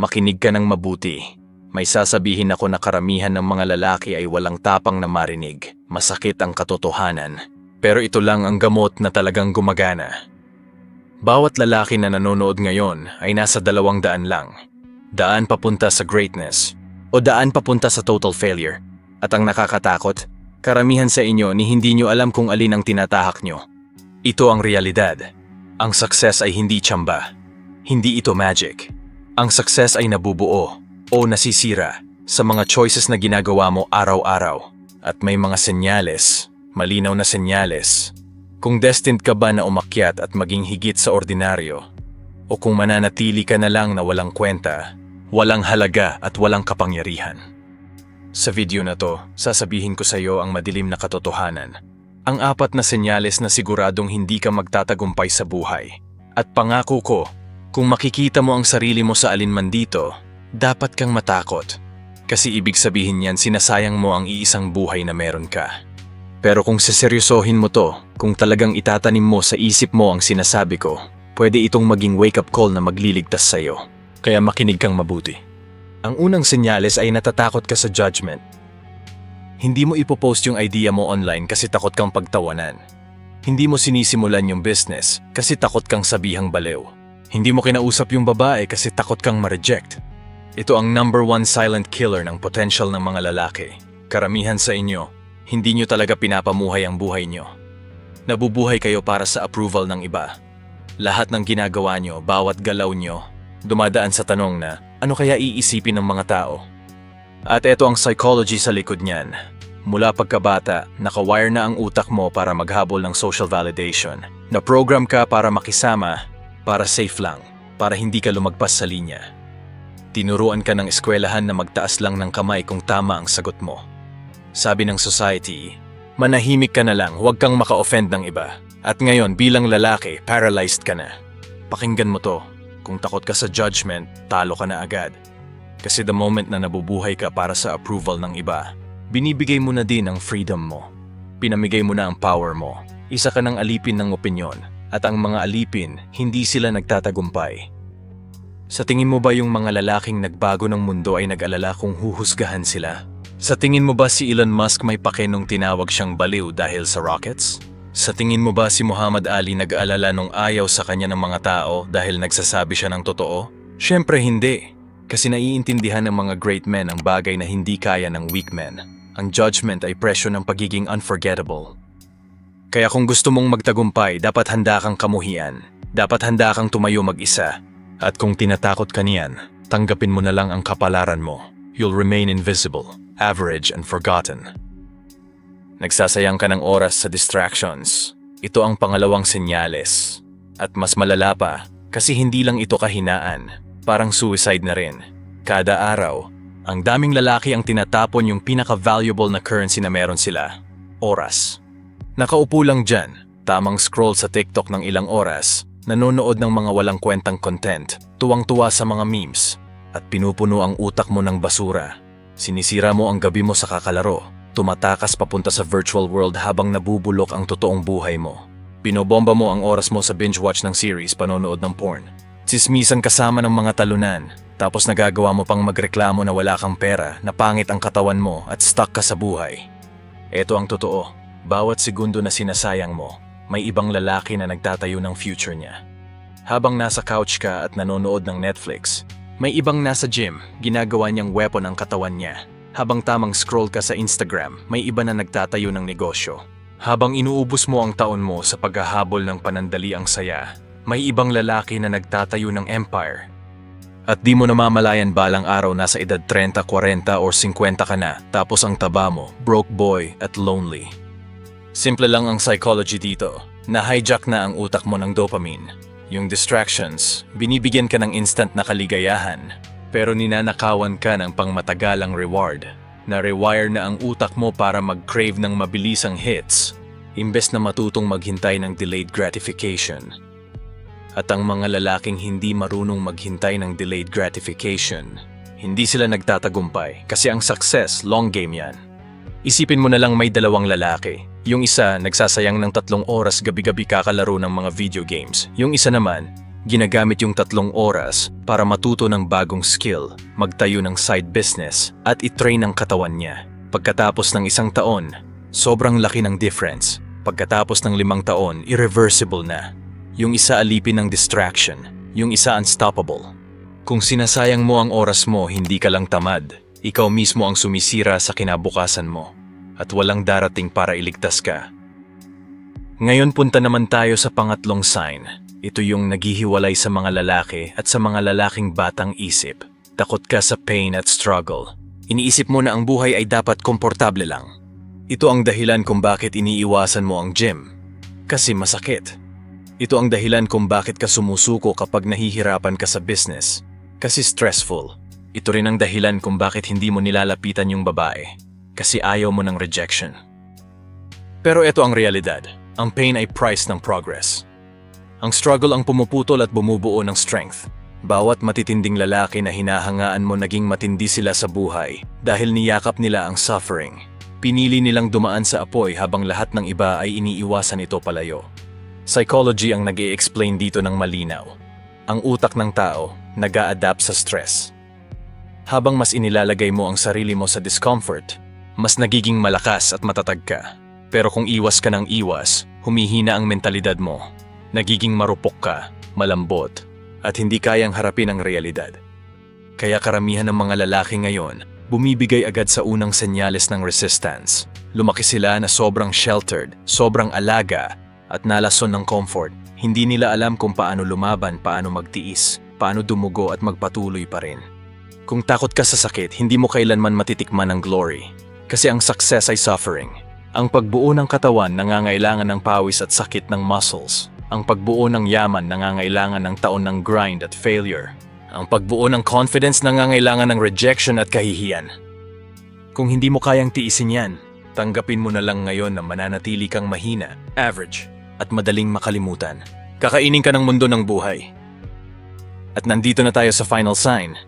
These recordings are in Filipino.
Makinig ka ng mabuti. May sasabihin ako na karamihan ng mga lalaki ay walang tapang na marinig. Masakit ang katotohanan. Pero ito lang ang gamot na talagang gumagana. Bawat lalaki na nanonood ngayon ay nasa dalawang daan lang. Daan papunta sa greatness o daan papunta sa total failure. At ang nakakatakot, karamihan sa inyo ni hindi nyo alam kung alin ang tinatahak nyo. Ito ang realidad. Ang success ay hindi tsamba. Hindi ito magic. Ang success ay nabubuo o nasisira sa mga choices na ginagawa mo araw-araw. At may mga senyales, malinaw na senyales. Kung destined ka ba na umakyat at maging higit sa ordinaryo, o kung mananatili ka na lang na walang kwenta, walang halaga at walang kapangyarihan. Sa video na to, sasabihin ko sa iyo ang madilim na katotohanan. Ang apat na senyales na siguradong hindi ka magtatagumpay sa buhay. At pangako ko, kung makikita mo ang sarili mo sa alinman dito, dapat kang matakot. Kasi ibig sabihin yan sinasayang mo ang iisang buhay na meron ka. Pero kung seseryosohin mo to, kung talagang itatanim mo sa isip mo ang sinasabi ko, pwede itong maging wake-up call na magliligtas sa iyo. Kaya makinig kang mabuti. Ang unang senyales ay natatakot ka sa judgment. Hindi mo ipopost yung idea mo online kasi takot kang pagtawanan. Hindi mo sinisimulan yung business kasi takot kang sabihang balew. Hindi mo kinausap yung babae kasi takot kang ma-reject. Ito ang number one silent killer ng potential ng mga lalaki. Karamihan sa inyo, hindi nyo talaga pinapamuhay ang buhay nyo. Nabubuhay kayo para sa approval ng iba. Lahat ng ginagawa nyo, bawat galaw nyo, dumadaan sa tanong na, ano kaya iisipin ng mga tao? At ito ang psychology sa likod niyan. Mula pagkabata, nakawire na ang utak mo para maghabol ng social validation. Na-program ka para makisama, para safe lang, para hindi ka lumagpas sa linya. Tinuruan ka ng eskwelahan na magtaas lang ng kamay kung tama ang sagot mo. Sabi ng society, manahimik ka na lang, huwag kang maka-offend ng iba. At ngayon, bilang lalaki, paralyzed ka na. Pakinggan mo to. Kung takot ka sa judgment, talo ka na agad. Kasi the moment na nabubuhay ka para sa approval ng iba, binibigay mo na din ang freedom mo. Pinamigay mo na ang power mo. Isa ka ng alipin ng opinyon. At ang mga alipin, hindi sila nagtatagumpay. Sa tingin mo ba yung mga lalaking nagbago ng mundo ay nag-alala kung huhusgahan sila? Sa tingin mo ba si Elon Musk may pake nung tinawag siyang baliw dahil sa rockets? Sa tingin mo ba si Muhammad Ali nag-aalala nung ayaw sa kanya ng mga tao dahil nagsasabi siya ng totoo? Siyempre hindi. Kasi naiintindihan ng mga great men ang bagay na hindi kaya ng weak men. Ang judgment ay presyo ng pagiging unforgettable. Kaya kung gusto mong magtagumpay, dapat handa kang kamuhian. Dapat handa kang tumayo mag-isa. At kung tinatakot ka niyan, tanggapin mo na lang ang kapalaran mo. You'll remain invisible, average, and forgotten. Nagsasayang ka ng oras sa distractions. Ito ang pangalawang senyales. At mas malala pa, kasi hindi lang ito kahinaan, parang suicide na rin. Kada araw, ang daming lalaki ang tinatapon yung pinaka-valuable na currency na meron sila, oras. Nakaupo lang dyan, tamang scroll sa TikTok ng ilang oras, nanonood ng mga walang kwentang content, tuwang-tuwa sa mga memes, at pinupuno ang utak mo ng basura. Sinisira mo ang gabi mo sa kakalaro, tumatakas papunta sa virtual world habang nabubulok ang totoong buhay mo. Binobomba mo ang oras mo sa binge-watch ng series panonood ng porn. Sismisan kasama ng mga talunan, tapos nagagawa mo pang magreklamo na wala kang pera, na pangit ang katawan mo at stuck ka sa buhay. Ito ang totoo, bawat segundo na sinasayang mo, may ibang lalaki na nagtatayo ng future niya. Habang nasa couch ka at nanonood ng Netflix, may ibang nasa gym, ginagawa niyang weapon ang katawan niya. Habang tamang scroll ka sa Instagram, may iba na nagtatayo ng negosyo. Habang inuubos mo ang taon mo sa paghahabol ng panandali ang saya, may ibang lalaki na nagtatayo ng empire. At di mo namamalayan balang araw nasa edad 30, 40 or 50 ka na, tapos ang taba mo, broke boy at lonely. Simple lang ang psychology dito. Na-hijack na ang utak mo ng dopamine. Yung distractions, binibigyan ka ng instant na kaligayahan. Pero ninanakawan ka ng pangmatagalang reward. Na-rewire na ang utak mo para mag-crave ng mabilisang hits, imbes na matutong maghintay ng delayed gratification. At ang mga lalaking hindi marunong maghintay ng delayed gratification, hindi sila nagtatagumpay kasi ang success, long game yan. Isipin mo na lang may dalawang lalaki. Yung isa nagsasayang ng tatlong oras gabi-gabi kakalaro ng mga video games. Yung isa naman, Ginagamit yung tatlong oras para matuto ng bagong skill, magtayo ng side business at itrain ang katawan niya. Pagkatapos ng isang taon, sobrang laki ng difference. Pagkatapos ng limang taon, irreversible na. Yung isa alipin ng distraction, yung isa unstoppable. Kung sinasayang mo ang oras mo, hindi ka lang tamad. Ikaw mismo ang sumisira sa kinabukasan mo. At walang darating para iligtas ka. Ngayon punta naman tayo sa pangatlong sign. Ito yung naghihiwalay sa mga lalaki at sa mga lalaking batang isip. Takot ka sa pain at struggle. Iniisip mo na ang buhay ay dapat komportable lang. Ito ang dahilan kung bakit iniiwasan mo ang gym. Kasi masakit. Ito ang dahilan kung bakit ka sumusuko kapag nahihirapan ka sa business. Kasi stressful. Ito rin ang dahilan kung bakit hindi mo nilalapitan yung babae. Kasi ayaw mo ng rejection. Pero ito ang realidad. Ang pain ay price ng progress. Ang struggle ang pumuputol at bumubuo ng strength. Bawat matitinding lalaki na hinahangaan mo naging matindi sila sa buhay dahil niyakap nila ang suffering. Pinili nilang dumaan sa apoy habang lahat ng iba ay iniiwasan ito palayo. Psychology ang nag explain dito ng malinaw. Ang utak ng tao nag adapt sa stress. Habang mas inilalagay mo ang sarili mo sa discomfort, mas nagiging malakas at matatag ka. Pero kung iwas ka ng iwas, humihina ang mentalidad mo. Nagiging marupok ka, malambot, at hindi kayang harapin ang realidad. Kaya karamihan ng mga lalaki ngayon, bumibigay agad sa unang senyales ng resistance. Lumaki sila na sobrang sheltered, sobrang alaga, at nalason ng comfort. Hindi nila alam kung paano lumaban, paano magtiis, paano dumugo at magpatuloy pa rin. Kung takot ka sa sakit, hindi mo kailanman matitikman ng glory. Kasi ang success ay suffering. Ang pagbuo ng katawan nangangailangan ng pawis at sakit ng muscles. Ang pagbuo ng yaman nangangailangan ng taon ng grind at failure. Ang pagbuo ng confidence nangangailangan ng rejection at kahihiyan. Kung hindi mo kayang tiisin yan, tanggapin mo na lang ngayon na mananatili kang mahina, average, at madaling makalimutan. Kakainin ka ng mundo ng buhay. At nandito na tayo sa final sign,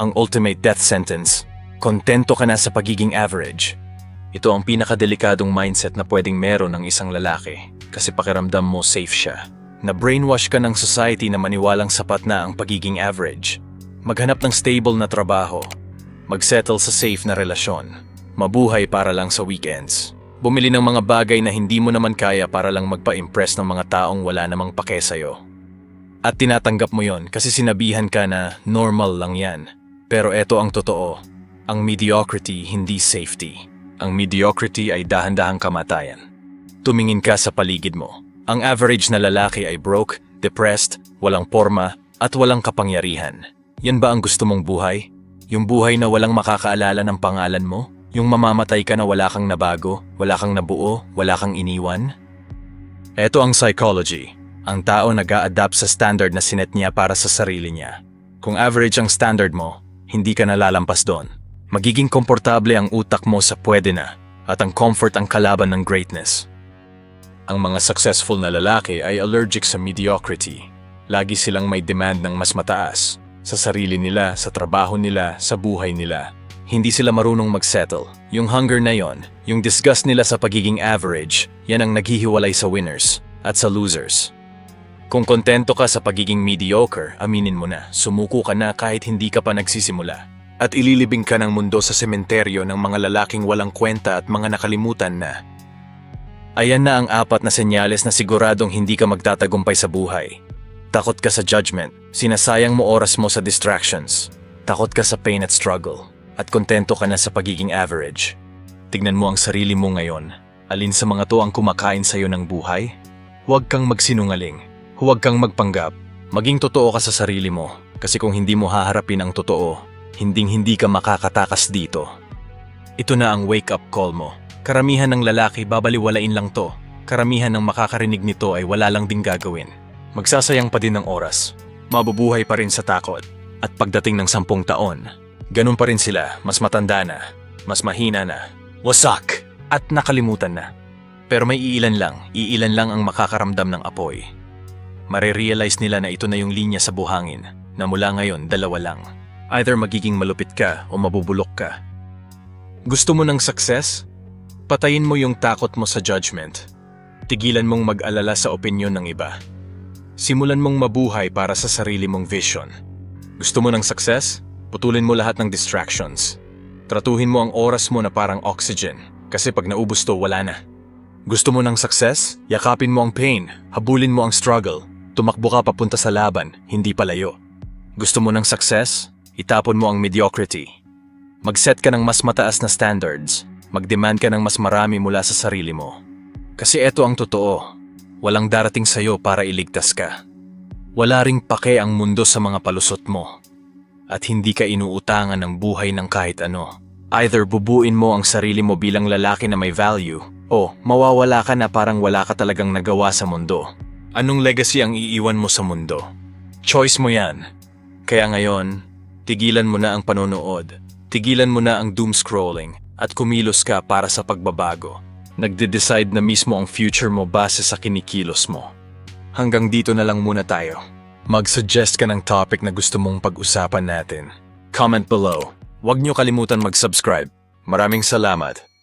ang ultimate death sentence. Kontento ka na sa pagiging average. Ito ang pinakadelikadong mindset na pwedeng meron ng isang lalaki kasi pakiramdam mo safe siya. Na brainwash ka ng society na maniwalang sapat na ang pagiging average. Maghanap ng stable na trabaho. Magsettle sa safe na relasyon. Mabuhay para lang sa weekends. Bumili ng mga bagay na hindi mo naman kaya para lang magpa-impress ng mga taong wala namang pake sa'yo. At tinatanggap mo yon kasi sinabihan ka na normal lang yan. Pero eto ang totoo, ang mediocrity hindi safety. Ang mediocrity ay dahan-dahang kamatayan. Tumingin ka sa paligid mo. Ang average na lalaki ay broke, depressed, walang forma, at walang kapangyarihan. Yan ba ang gusto mong buhay? Yung buhay na walang makakaalala ng pangalan mo? Yung mamamatay ka na wala kang nabago, wala kang nabuo, wala kang iniwan? Ito ang psychology. Ang tao nag adapt sa standard na sinet niya para sa sarili niya. Kung average ang standard mo, hindi ka nalalampas doon. Magiging komportable ang utak mo sa pwede na at ang comfort ang kalaban ng greatness. Ang mga successful na lalaki ay allergic sa mediocrity. Lagi silang may demand ng mas mataas sa sarili nila, sa trabaho nila, sa buhay nila. Hindi sila marunong magsettle. Yung hunger na yon, yung disgust nila sa pagiging average, yan ang naghihiwalay sa winners at sa losers. Kung kontento ka sa pagiging mediocre, aminin mo na, sumuko ka na kahit hindi ka pa nagsisimula. At ililibing ka ng mundo sa sementeryo ng mga lalaking walang kwenta at mga nakalimutan na. Ayan na ang apat na senyales na siguradong hindi ka magtatagumpay sa buhay. Takot ka sa judgment, sinasayang mo oras mo sa distractions. Takot ka sa pain at struggle, at kontento ka na sa pagiging average. Tignan mo ang sarili mo ngayon. Alin sa mga to ang kumakain sa'yo ng buhay? Huwag kang magsinungaling. Huwag kang magpanggap. Maging totoo ka sa sarili mo. Kasi kung hindi mo haharapin ang totoo, hinding hindi ka makakatakas dito. Ito na ang wake-up call mo. Karamihan ng lalaki babaliwalain lang to. Karamihan ng makakarinig nito ay wala lang ding gagawin. Magsasayang pa din ng oras. Mabubuhay pa rin sa takot. At pagdating ng sampung taon, ganun pa rin sila, mas matanda na, mas mahina na, wasak, at nakalimutan na. Pero may iilan lang, iilan lang ang makakaramdam ng apoy. Marerealize nila na ito na yung linya sa buhangin, na mula ngayon dalawa lang. Either magiging malupit ka o mabubulok ka. Gusto mo ng success? Patayin mo yung takot mo sa judgment. Tigilan mong mag-alala sa opinyon ng iba. Simulan mong mabuhay para sa sarili mong vision. Gusto mo ng success? Putulin mo lahat ng distractions. Tratuhin mo ang oras mo na parang oxygen, kasi pag naubos to, wala na. Gusto mo ng success? Yakapin mo ang pain, habulin mo ang struggle. Tumakbo ka papunta sa laban, hindi palayo. Gusto mo ng success? Itapon mo ang mediocrity. Mag-set ka ng mas mataas na standards. Mag-demand ka ng mas marami mula sa sarili mo. Kasi eto ang totoo. Walang darating sa'yo para iligtas ka. Wala ring pake ang mundo sa mga palusot mo. At hindi ka inuutangan ng buhay ng kahit ano. Either bubuin mo ang sarili mo bilang lalaki na may value, o mawawala ka na parang wala ka talagang nagawa sa mundo. Anong legacy ang iiwan mo sa mundo? Choice mo yan. Kaya ngayon, tigilan mo na ang panonood. Tigilan mo na ang doom scrolling at kumilos ka para sa pagbabago. Nagde-decide na mismo ang future mo base sa kinikilos mo. Hanggang dito na lang muna tayo. Mag-suggest ka ng topic na gusto mong pag-usapan natin. Comment below. Huwag niyo kalimutan mag-subscribe. Maraming salamat.